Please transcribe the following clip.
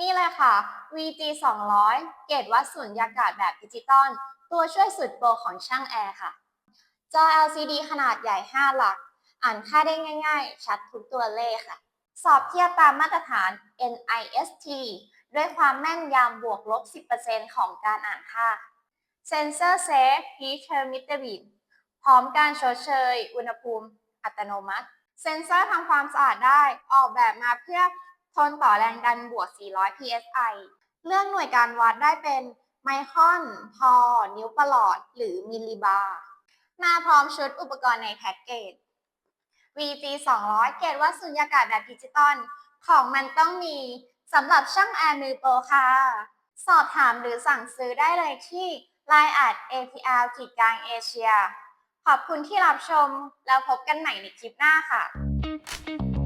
นี่เลยค่ะ VG 200 เกรดวัดสุญญากาศแบบดิจิตอล ตัวช่วยสุดโปรของช่างแอร์ค่ะ จอ LCD ขนาดใหญ่ 5 หลัก อ่านค่าได้ง่ายๆ ชัดทุกตัวเลขค่ะ สอบเทียบตามมาตรฐาน NIST ด้วยความแม่นยำบวกลบ 10%ของการอ่านค่า Sensor Safe Heat Intermittent พร้อมการชดเชย อุณหภูมิ อัตโนมัติ เซนเซอร์ทำความสะอาดได้ออกแบบมาเพื่อ ทนต่อแรงดันบวก 400 psi เลือกหน่วยการวัดได้เป็นไมครอน พอ นิ้วประหลอด หรือมิลลิบาร์มาพร้อมชุดอุปกรณ์ในแพ็กเกจ VG 200 เกรดวัดสุญญากาศแบบดิจิตอล ของมันต้องมีสำหรับช่างแอร์มือโปรค่ะ สอบถามหรือสั่งซื้อได้เลยที่ Line แอด ATL ขีดกลางเอเชีย ขอบคุณที่รับชม แล้วพบกันใหม่ในคลิปหน้าค่ะ